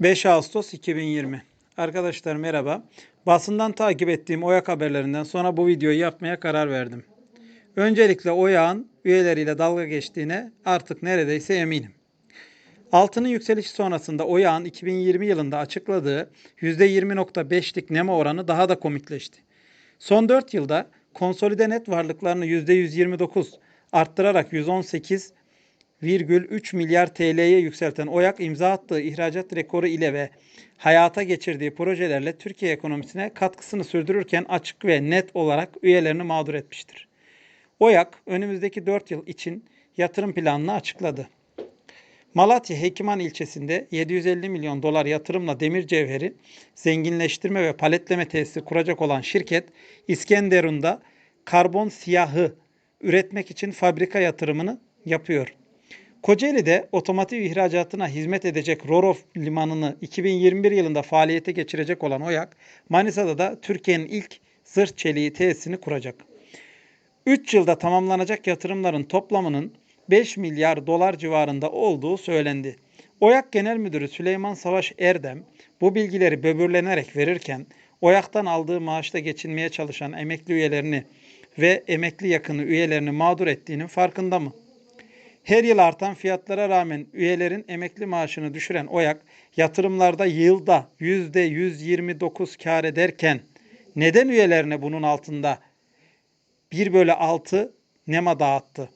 5 Ağustos 2020. Arkadaşlar merhaba. Basından takip ettiğim OYAK haberlerinden sonra bu videoyu yapmaya karar verdim. Öncelikle OYAK'ın üyeleriyle dalga geçtiğine artık neredeyse eminim. Altının yükselişi sonrasında OYAK'ın 2020 yılında açıkladığı %20.5'lik nemo oranı daha da komikleşti. Son 4 yılda konsolide net varlıklarını %129 arttırarak 118 1,3 milyar TL'ye yükselten OYAK imza attığı ihracat rekoru ile ve hayata geçirdiği projelerle Türkiye ekonomisine katkısını sürdürürken açık ve net olarak üyelerini mağdur etmiştir. OYAK önümüzdeki 4 yıl için yatırım planını açıkladı. Malatya Hekiman ilçesinde 750 milyon dolar yatırımla demir cevheri zenginleştirme ve paletleme tesisi kuracak olan şirket İskenderun'da karbon siyahı üretmek için fabrika yatırımını yapıyor. Kocaeli'de otomotiv ihracatına hizmet edecek Rorof limanını 2021 yılında faaliyete geçirecek olan OYAK, Manisa'da da Türkiye'nin ilk zırh çeliği tesisini kuracak. 3 yılda tamamlanacak yatırımların toplamının 5 milyar dolar civarında olduğu söylendi. OYAK Genel Müdürü Süleyman Savaş Erdem bu bilgileri böbürlenerek verirken OYAK'tan aldığı maaşla geçinmeye çalışan emekli üyelerini ve emekli yakını üyelerini mağdur ettiğinin farkında mı? Her yıl artan fiyatlara rağmen üyelerin emekli maaşını düşüren OYAK yatırımlarda yılda %129 kar ederken neden üyelerine bunun altında 1 bölü 6 nema dağıttı?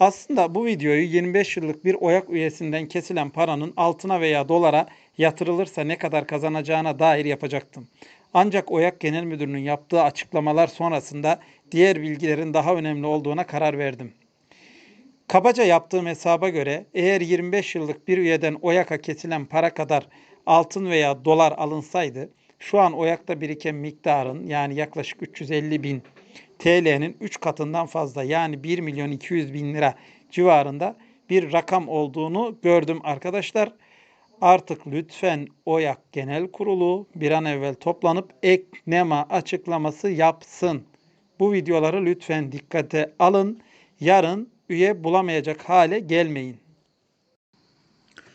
Aslında bu videoyu 25 yıllık bir OYAK üyesinden kesilen paranın altına veya dolara yatırılırsa ne kadar kazanacağına dair yapacaktım. Ancak OYAK Genel Müdürü'nün yaptığı açıklamalar sonrasında diğer bilgilerin daha önemli olduğuna karar verdim. Kabaca yaptığım hesaba göre eğer 25 yıllık bir üyeden OYAK'a kesilen para kadar altın veya dolar alınsaydı şu an OYAK'ta biriken miktarın yani yaklaşık 350 bin TL'nin 3 katından fazla yani 1 milyon 200 bin lira civarında bir rakam olduğunu gördüm arkadaşlar. Artık lütfen OYAK Genel Kurulu bir an evvel toplanıp ek nema açıklaması yapsın. Bu videoları lütfen dikkate alın. Yarın üye bulamayacak hale gelmeyin.